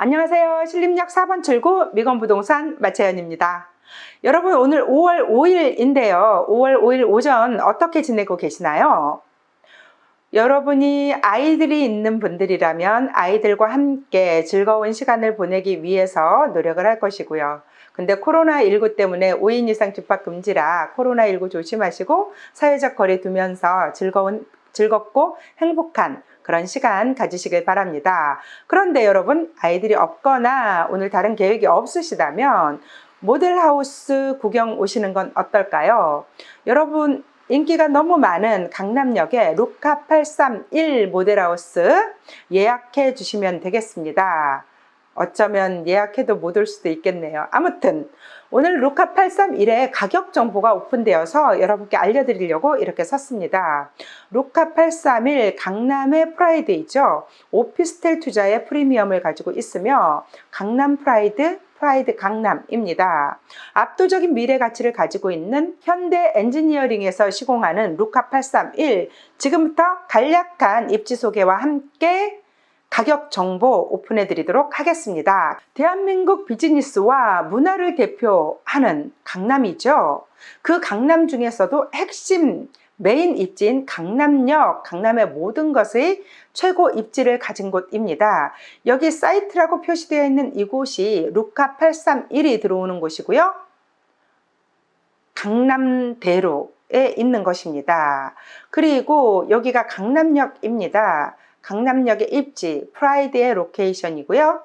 안녕하세요. 신림역 4번 출구 미건부동산 마채연입니다. 여러분 오늘 5월 5일인데요. 5월 5일 오전 어떻게 지내고 계시나요? 여러분이 아이들이 있는 분들이라면 아이들과 함께 즐거운 시간을 보내기 위해서 노력을 할 것이고요. 근데 코로나19 때문에 5인 이상 집합 금지라 코로나19 조심하시고 사회적 거리 두면서 즐거운, 즐겁고 행복한 그런 시간 가지시길 바랍니다. 그런데 여러분, 아이들이 없거나 오늘 다른 계획이 없으시다면 모델하우스 구경 오시는 건 어떨까요? 여러분, 인기가 너무 많은 강남역의 루카 831 모델하우스 예약해 주시면 되겠습니다. 어쩌면 예약해도 못 올 수도 있겠네요. 아무튼 오늘 루카 831의 가격 정보가 오픈되어서 여러분께 알려드리려고 이렇게 샀습니다. 루카 831 강남의 프라이드이죠. 오피스텔 투자의 프리미엄을 가지고 있으며 강남 프라이드 프라이드 강남입니다. 압도적인 미래 가치를 가지고 있는 현대 엔지니어링에서 시공하는 루카 831 지금부터 간략한 입지 소개와 함께 가격 정보 오픈해 드리도록 하겠습니다. 대한민국 비즈니스와 문화를 대표하는 강남이죠. 그 강남 중에서도 핵심 메인 입지인 강남역, 강남의 모든 것의 최고 입지를 가진 곳입니다. 여기 사이트라고 표시되어 있는 이곳이 루카 831이 들어오는 곳이고요. 강남대로에 있는 것입니다. 그리고 여기가 강남역입니다. 강남역의 입지, 프라이드의 로케이션이고요.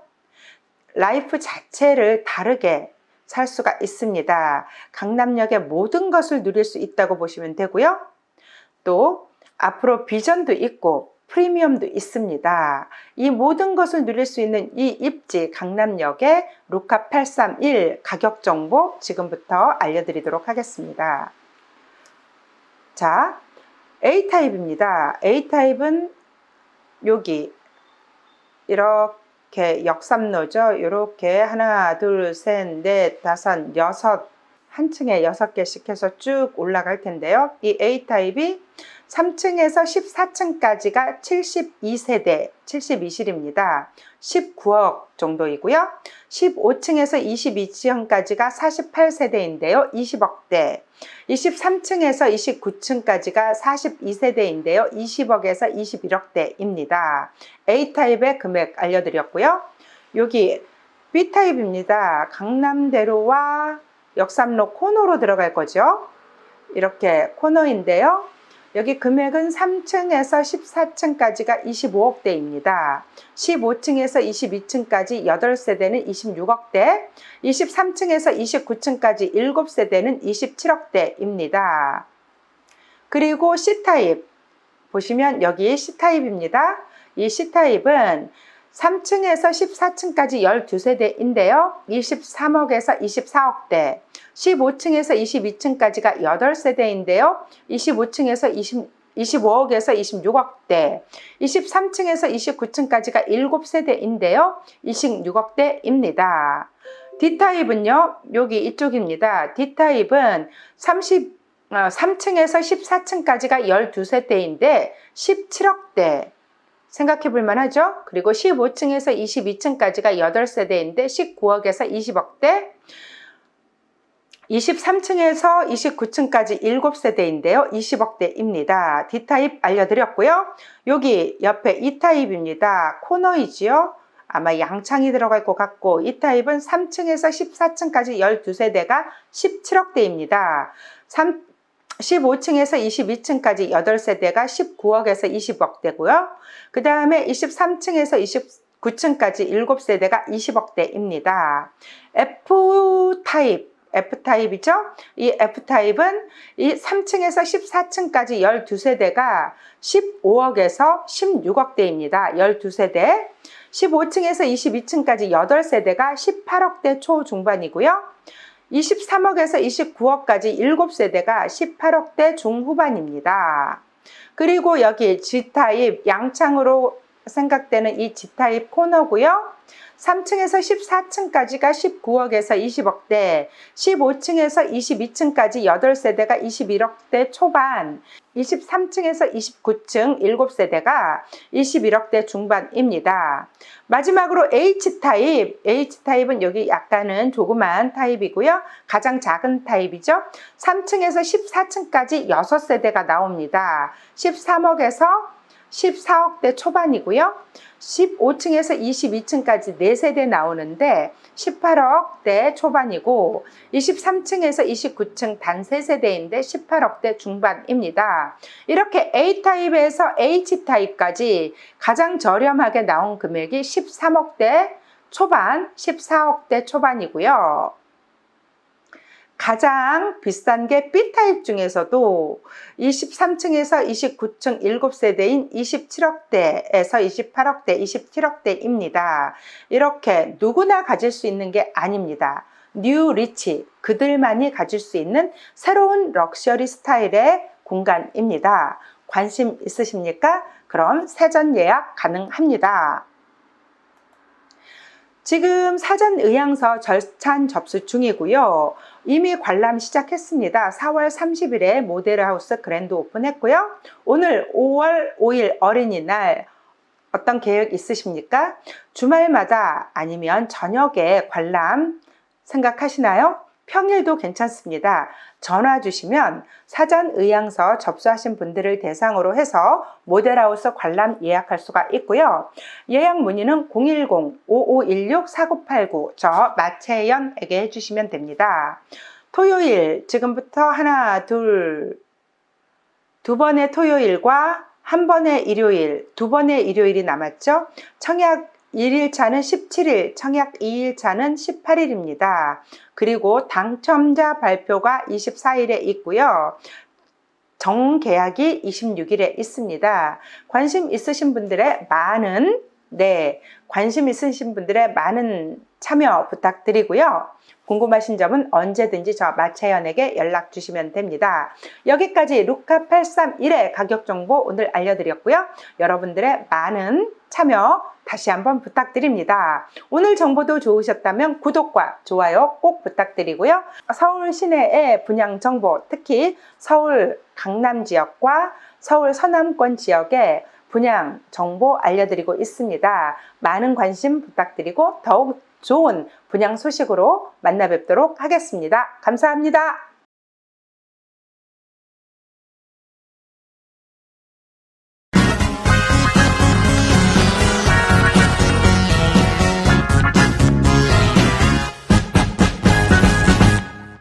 라이프 자체를 다르게 살 수가 있습니다. 강남역의 모든 것을 누릴 수 있다고 보시면 되고요. 또 앞으로 비전도 있고 프리미엄도 있습니다. 이 모든 것을 누릴 수 있는 이 입지 강남역의 루카 831 가격 정보 지금부터 알려드리도록 하겠습니다. 자, A타입입니다. A타입은 여기 이렇게 역삼로죠. 이렇게 하나, 둘, 셋, 넷, 다섯, 여섯 한 층에 여섯 개씩 해서 쭉 올라갈 텐데요. 이 A타입이 3층에서 14층까지가 72세대, 72실입니다. 19억 정도이고요. 15층에서 22층까지가 48세대인데요. 20억대. 23층에서 29층까지가 42세대인데요. 20억에서 21억대입니다. A타입의 금액 알려드렸고요. 여기 B타입입니다. 강남대로와 역삼로 코너로 들어갈 거죠. 이렇게 코너인데요. 여기 금액은 3층에서 14층까지가 25억대입니다. 15층에서 22층까지 8세대는 26억대, 23층에서 29층까지 7세대는 27억대입니다. 그리고 C타입 보시면 여기 C타입입니다. 이 C타입은 3층에서 14층까지 12세대인데요. 23억에서 24억대. 15층에서 22층까지가 8세대인데요. 25층에서 20, 25억에서 26억대. 23층에서 29층까지가 7세대인데요. 26억대입니다. D타입은요, 여기 이쪽입니다. D타입은 30, 어, 3층에서 14층까지가 12세대인데 17억대. 생각해 볼 만하죠? 그리고 15층에서 22층까지가 8세대인데 19억에서 20억대. 23층에서 29층까지 7세대인데요. 20억대입니다. D타입 알려드렸고요. 여기 옆에 E타입입니다. 코너이지요. 아마 양창이 들어갈 것 같고 E타입은 3층에서 14층까지 12세대가 17억대입니다. 3, 15층에서 22층까지 8세대가 19억에서 20억대고요. 그 다음에 23층에서 29층까지 7세대가 20억대입니다. F타입, F타입이죠? 이 F타입은 이 3층에서 14층까지 12세대가 15억에서 16억대입니다. 12세대. 15층에서 22층까지 8세대가 18억대 초중반이고요. 23억에서 29억까지 7세대가 18억대 중후반입니다. 그리고 여기 G타입 양창으로 생각되는 이 G타입 코너고요. 3층에서 14층까지가 19억에서 20억대, 15층에서 22층까지 8세대가 21억대 초반, 23층에서 29층 7세대가 21억대 중반입니다. 마지막으로 H타입, H타입은 여기 약간은 조그만 타입이고요. 가장 작은 타입이죠. 3층에서 14층까지 6세대가 나옵니다. 13억에서 14억대 초반이고요. 15층에서 22층까지 4세대 나오는데 18억대 초반이고 23층에서 29층 단 3세대인데 18억대 중반입니다. 이렇게 A타입에서 H타입까지 가장 저렴하게 나온 금액이 13억대 초반, 14억대 초반이고요. 가장 비싼 게 B타입 중에서도 23층에서 29층 7세대인 27억대에서 28억대, 27억대입니다. 이렇게 누구나 가질 수 있는 게 아닙니다. 뉴 리치, 그들만이 가질 수 있는 새로운 럭셔리 스타일의 공간입니다. 관심 있으십니까? 그럼 사전 예약 가능합니다. 지금 사전 의향서 절찬 접수 중이고요. 이미 관람 시작했습니다. 4월 30일에 모델하우스 그랜드 오픈했고요. 오늘 5월 5일 어린이날 어떤 계획 있으십니까? 주말마다 아니면 저녁에 관람 생각하시나요? 평일도 괜찮습니다. 전화 주시면 사전 의향서 접수하신 분들을 대상으로 해서 모델하우스 관람 예약할 수가 있고요. 예약 문의는 010-5516-4989 저 마채연에게 해주시면 됩니다. 토요일 지금부터 하나 둘 두 번의 토요일과 한 번의 일요일, 두 번의 일요일이 남았죠. 청약 1일차는 17일, 청약 2일차는 18일입니다. 그리고 당첨자 발표가 24일에 있고요. 정계약이 26일에 있습니다. 관심 있으신 분들의 많은 네, 관심 있으신 분들의 많은 참여 부탁드리고요. 궁금하신 점은 언제든지 저 마채연에게 연락 주시면 됩니다. 여기까지 루카 831의 가격 정보 오늘 알려드렸고요. 여러분들의 많은 참여 다시 한번 부탁드립니다. 오늘 정보도 좋으셨다면 구독과 좋아요 꼭 부탁드리고요. 서울 시내의 분양 정보, 특히 서울 강남 지역과 서울 서남권 지역의 분양 정보 알려드리고 있습니다. 많은 관심 부탁드리고 더욱 좋은 분양 소식으로 만나 뵙도록 하겠습니다. 감사합니다.